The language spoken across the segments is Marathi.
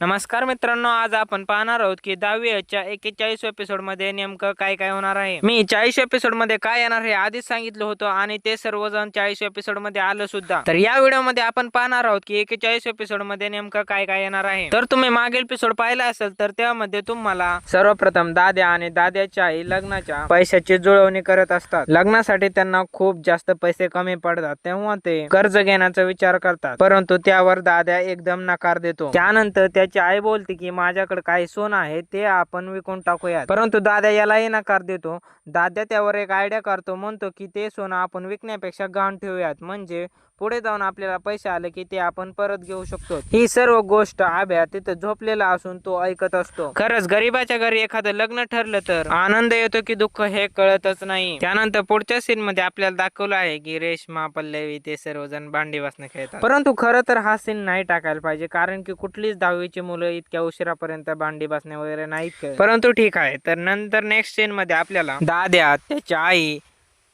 नमस्कार मित्रांनो आज आपण पाहणार आहोत की दहावीच्या एकेचाळीस एपिसोडमध्ये नेमकं काय काय होणार आहे. मी चाळीस एपिसोडमध्ये काय येणार हे आधीच सांगितलं होतं आणि ते सर्वजण चाळीस एपिसोडमध्ये आलं सुद्धा. तर या व्हिडिओमध्ये आपण पाहणार आहोत की एकेचाळीस एपिसोडमध्ये नेमकं काय काय येणार आहे. तर तुम्ही मागील एपिसोड पाहिला असेल तर त्यामध्ये तुम्हाला सर्वप्रथम दाद्या आणि दाद्याच्या आई लग्नाच्या पैशाची जुळवणी करत असतात. लग्नासाठी त्यांना खूप जास्त पैसे कमी पडतात तेव्हा ते कर्ज घेण्याचा विचार करतात. परंतु त्यावर दाद्या एकदम नकार देतो. त्यानंतर त्या त्याची आई बोलते की माझ्याकडे काही सोनं आहे ते आपण विकून टाकूयात. परंतु दादा यालाही नकार देतो. दादा त्यावर एक आयडिया करतो म्हणतो की ते सोनं आपण विकण्यापेक्षा गहाण ठेवूयात. म्हणजे पुढे जाऊन आपल्याला पैसे आले की ते आपण परत घेऊ शकतो. ही सर्व गोष्ट आभ्या तिथं झोपलेला असून तो ऐकत असतो. खरंच गरीबाच्या घरी एखादं लग्न ठरलं तर आनंद येतो की दुःख हे कळतच नाही. त्यानंतर पुढच्या सीन मध्ये आपल्याला दाखवलं आहे की रेशमा पल्लवी ते सर्वजण भांडी वासने खेळतात. परंतु खरं तर हा सीन नाही टाकायला पाहिजे कारण की कुठलीच दहावीची मुलं इतक्या उशिरापर्यंत भांडी बसणे वगैरे नाहीत परंतु ठीक आहे तर नंतर नेक्स्ट सीन मध्ये आपल्याला दाद्या त्याची आई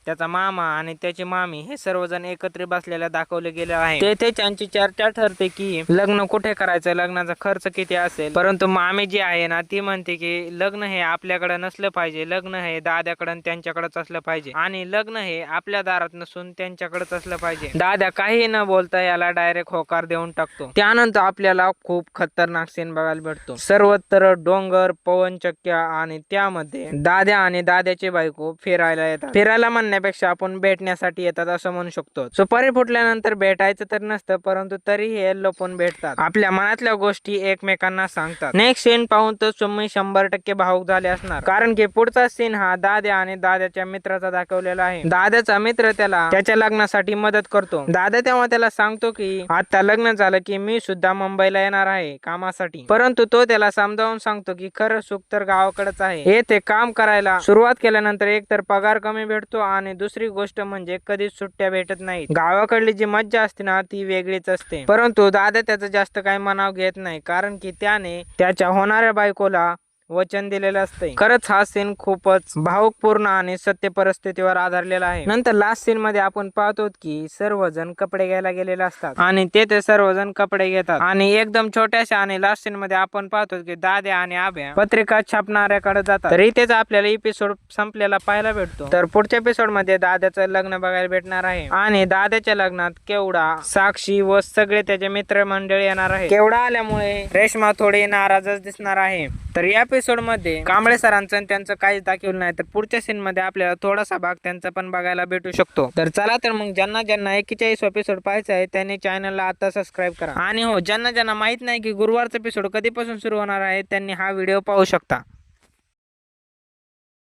त्याचा मामा आणि त्याची मामी हे सर्वजण एकत्र बसलेल्या दाखवले गेले आहे. तेथे त्यांची चर्चा ठरते की लग्न कुठे करायचं लग्नाचा खर्च किती असेल? परंतु मामी जी आहे ना ती म्हणते की लग्न हे आपल्याकडे नसलं पाहिजे लग्न हे दाद्याकडे त्यांच्याकडेच असलं पाहिजे. आणि लग्न हे आपल्या दारात नसून त्यांच्याकडेच असलं पाहिजे. दादा काही न बोलता याला डायरेक्ट होकार देऊन टाकतो. त्यानंतर आपल्याला खूप खतरनाक सीन बघायला भेटतो. सर्वत्र डोंगर पवनचक्क्या आणि त्यामध्ये दाद्या आणि दाद्याचे बायको फिरायला येतात. फिरायला म्हणण्यापेक्षा आपण भेटण्यासाठी येतात असं म्हणू शकतो. सुपारी फुटल्यानंतर भेटायचं तर नसतं परंतु तरी हे लपून भेटतात. आपल्या मनातल्या गोष्टी एकमेकांना सांगतात. नेक्स्ट सीन पाहून तर सुमी शंभर टक्के भाऊक झाले असणार. कारण की पुढचा सीन हा दाद्या आणि दाद्याच्या मित्राचा दाखवलेला आहे. दाद्याचा मित्र त्याला त्याच्या लग्नासाठी मदत करतो. दादा तेव्हा त्याला सांगतो की आता लग्न झालं की मी सुद्धा मुंबईला येणार आहे कामासाठी. परंतु तो त्याला समजावून सांगतो की खरं सुख तर गावाकडेच आहे. येथे काम करायला सुरुवात केल्यानंतर एक तर पगार कमी भेटतो आणि दुसरी गोष्ट म्हणजे कधीच सुट्ट्या भेटत नाहीत. गावाकडली जी मज्जा असते ना ती वेगळीच असते. परंतु दादा त्याचं जास्त काही मनाव घेत नाही कारण की त्याने त्याच्या होणाऱ्या बायकोला वचन दिलेलं असते खरंच हा सीन खूपच भावपूर्ण आणि सत्य परिस्थितीवर आधारलेला आहे. नंतर लास्ट सीन मध्ये आपण पाहतो की सर्वजण कपडे घ्यायला गेलेले असतात. आणि तेथे सर्वजण कपडे घेतात. आणि एकदम छोट्याशा आणि लास्ट सीन मध्ये आपण पाहतो की दाद्या आणि आभ्या पत्रिका छापणाऱ्याकडे जातात. तर इथेच आपल्याला एपिसोड संपलेला पाहायला भेटतो. तर पुढच्या एपिसोडमध्ये दाद्याचं लग्न बघायला भेटणार आहे. आणि दाद्याच्या लग्नात केवडा साक्षी व सगळे त्याचे मित्रमंडळी येणार आहे केवडा आल्यामुळे रेशमा थोडी नाराजच दिसणार आहे. तर या एपिसोडमध्ये कांबळे सरांचं आणि त्यांचं काहीच दाखवलं नाही तर पुढच्या सीनमध्ये आपल्याला थोडासा भाग त्यांचा पण बघायला भेटू शकतो. तर चला तर मग ज्यांना ज्यांना एकेचाळीस एपिसोड पाहायचा आहे त्यांनी चॅनलला आता सबस्क्राईब करा. आणि हो ज्यांना ज्यांना माहीत नाही की गुरुवारचा एपिसोड कधीपासून सुरू होणार आहे त्यांनी हा व्हिडिओ पाहू शकता.